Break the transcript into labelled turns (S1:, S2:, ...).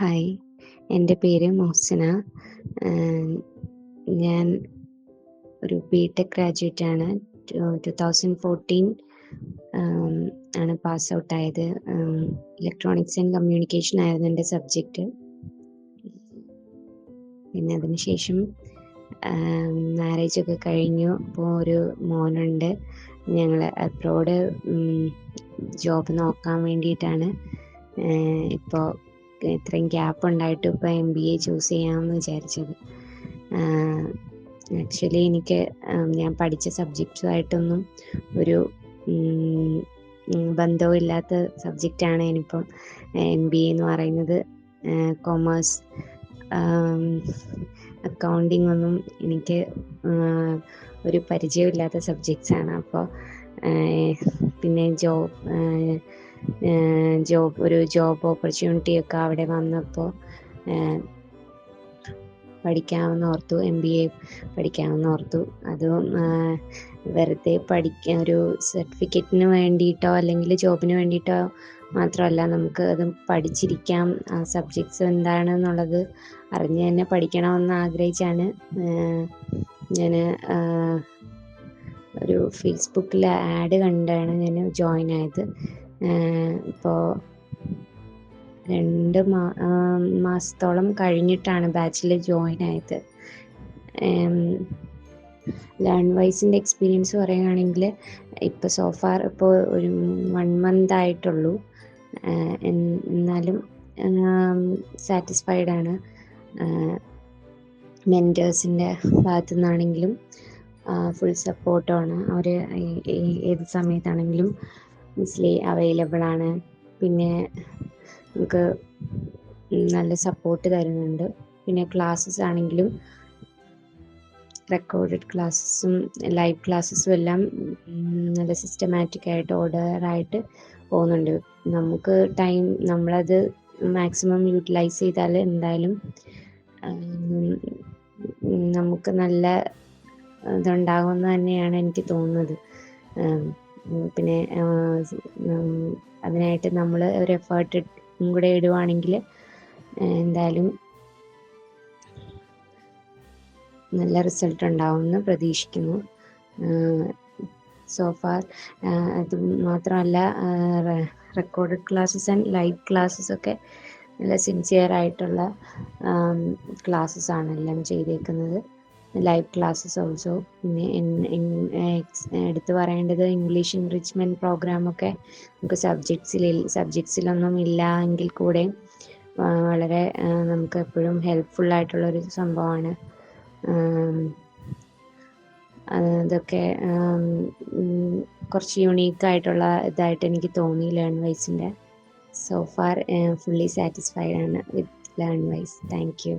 S1: Hi. എന്റെ പേര് മോഹ്സിന. ഞാൻ ഒരു ബി ടെക് ഗ്രാജുവേറ്റ് ആണ്. ടു തൗസൻഡ് ഫോർട്ടീൻ ആണ് പാസ് ഔട്ട് ആയത്. ഇലക്ട്രോണിക്സ് ആൻഡ് കമ്മ്യൂണിക്കേഷൻ ആയിരുന്നു എന്റെ സബ്ജക്റ്റ് പിന്നെ അതിനുശേഷം മാരേജ് ഒക്കെ കഴിഞ്ഞു. അപ്പോൾ ഒരു മോനുണ്ട്. ഞങ്ങൾ അബ്രോഡ് ജോബ് നോക്കാൻ വേണ്ടിയിട്ടാണ്. ഇപ്പോൾ ഇത്രയും ഗ്യാപ്പ് ഉണ്ടായിട്ട് ഇപ്പോൾ എം ബി എ ചൂസ് ചെയ്യാമെന്ന് വിചാരിച്ചത്. ആക്ച്വലി എനിക്ക് ഞാൻ പഠിച്ച സബ്ജക്റ്റുമായിട്ടൊന്നും ഒരു ബന്ധവും ഇല്ലാത്ത സബ്ജക്റ്റാണ് ഇനിയിപ്പം എം ബി എ എന്ന് പറയുന്നത്. കൊമേഴ്സ് അക്കൗണ്ടിങ് ഒന്നും എനിക്ക് ഒരു പരിചയമില്ലാത്ത സബ്ജക്ട്സാണ് അപ്പോൾ പിന്നെ ജോബ് ജോബ് ഒരു ജോബ് ഓപ്പർച്യൂണിറ്റി ഒക്കെ അവിടെ വന്നപ്പോൾ പഠിക്കാമെന്ന് ഓർത്തു എം ബി എ പഠിക്കാമെന്ന് ഓർത്തു. അതും വെറുതെ പഠിക്കാൻ ഒരു സർട്ടിഫിക്കറ്റിന് വേണ്ടിയിട്ടോ അല്ലെങ്കിൽ ജോബിന് വേണ്ടിയിട്ടോ മാത്രമല്ല നമുക്ക് അത് പഠിച്ചിരിക്കാം. ആ സബ്ജക്ട്സ് എന്താണെന്നുള്ളത് അറിഞ്ഞ് തന്നെ പഠിക്കണമെന്ന് ആഗ്രഹിച്ചാണ് ഞാൻ ഒരു ഫേസ്ബുക്കിൽ ആഡ് കണ്ടാണ് ഞാൻ ജോയിൻ ആയത്. ഇപ്പോൾ രണ്ട് മാ മാസത്തോളം കഴിഞ്ഞിട്ടാണ് ബാച്ചിൽ ജോയിൻ ആയത്. ലേൺ വൈസിന്റെ എക്സ്പീരിയൻസ് പറയുകയാണെങ്കിൽ ഇപ്പോൾ സോഫാർ ഇപ്പോൾ ഒരു വൺ മന്ത് ആയിട്ടുള്ളൂ. എന്നാലും സാറ്റിസ്ഫൈഡ് ആണ്. മെന്റേഴ്സിന്റെ ഭാഗത്തു നിന്നാണെങ്കിലും ഫുൾ സപ്പോർട്ടാണ് അവർ ഏത് സമയത്താണെങ്കിലും മിസ്ലി അവൈലബിൾ ആണ്. പിന്നെ നമുക്ക് നല്ല സപ്പോർട്ട് തരുന്നുണ്ട്. പിന്നെ ക്ലാസ്സസ് ആണെങ്കിലും റെക്കോർഡഡ് ക്ലാസ്സസും ലൈവ് ക്ലാസ്സസും എല്ലാം നല്ല സിസ്റ്റമാറ്റിക് ആയിട്ട് ഓർഡറായിട്ട് പോകുന്നുണ്ട്. നമുക്ക് ടൈം നമ്മളത് മാക്സിമം യൂട്ടിലൈസ് ചെയ്താൽ എന്തായാലും നമുക്ക് നല്ല ഇതുണ്ടാകുമെന്ന് തന്നെയാണ് എനിക്ക് തോന്നുന്നത്. പിന്നെ അതിനായിട്ട് നമ്മൾ ഒരു എഫേർട്ട് കൂടെ ഇടുവാണെങ്കിൽ എന്തായാലും നല്ല റിസൾട്ട് ഉണ്ടാവുമെന്ന് പ്രതീക്ഷിക്കുന്നു. സോഫാർ അത് മാത്രമല്ല recorded classes and live classes ഒക്കെ നല്ല സിൻസിയർ ആയിട്ടുള്ള ക്ലാസ്സസ് ആണ് എല്ലാം ചെയ്തേക്കുന്നത്. ലൈവ് ക്ലാസ്സസ് ഓൾസോ പിന്നെ എടുത്തു പറയേണ്ടത് ഇംഗ്ലീഷ് എൻറിച്ച്മെന്റ് പ്രോഗ്രാമൊക്കെ നമുക്ക് സബ്ജക്ട്സിൽ സബ്ജക്ട്സിലൊന്നും ഇല്ല എങ്കിൽ കൂടെ വളരെ നമുക്ക് എപ്പോഴും ഹെൽപ്ഫുൾ ആയിട്ടുള്ളൊരു സംഭവമാണ്. അതൊക്കെ കുറച്ച് യുണീക്ക് ആയിട്ടുള്ള ഇതായിട്ട് എനിക്ക് തോന്നി ലേൺ വൈസിന്റെ സോ ഫാർ ഫുള്ളി സാറ്റിസ്ഫൈഡ് ആണ് with learn wise thank you